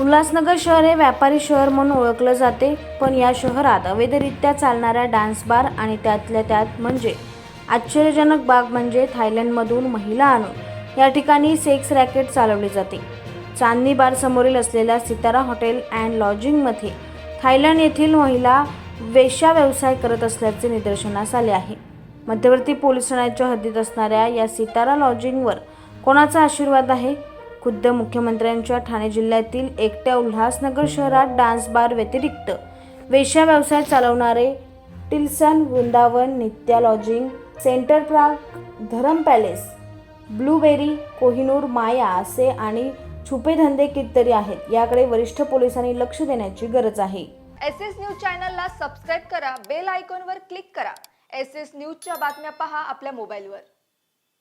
उल्हासनगर शहर हे व्यापारी शहर म्हणून ओळखलं जाते पण या शहरात अवैधरित्या चालणाऱ्या डान्स बार आणि त्यातल्या त्यात म्हणजे आश्चर्यजनक बाग म्हणजे थायलंडमधून महिला आणून या ठिकाणी सेक्स रॅकेट चालवली जाते. चांदनी बार समोरील असलेल्या सितारा हॉटेल अँड लॉजिंगमध्ये थायलंड येथील महिला वेश्या व्यवसाय करत असल्याचे निदर्शनास आले आहे. मध्यवर्ती पोलीस ठाण्याच्या हद्दीत असणाऱ्या या सितारा लॉजिंगवर कोणाचा आशीर्वाद आहे? खुद्द मुख्यमंत्र्यांच्या ठाणे जिल्ह्यातील एकट्या उल्हासनगर शहरात डान्स बार व्यतिरिक्त वेश्या व्यवसाय चालवणारे Tilson Vrindavan Nitya lodging centre Prag Dharam palace Blueberry Kohinoor Maya असे आणि छुपे धंदे कितीतरी आहेत. याकडे वरिष्ठ पोलिसांनी लक्ष देण्याची गरज आहे. एस एस न्यूज चॅनलला सबस्क्राईब करा बेल आयकॉनवर क्लिक करा. एस एस न्यूजच्या बातम्या पहा आपल्या मोबाईलवर.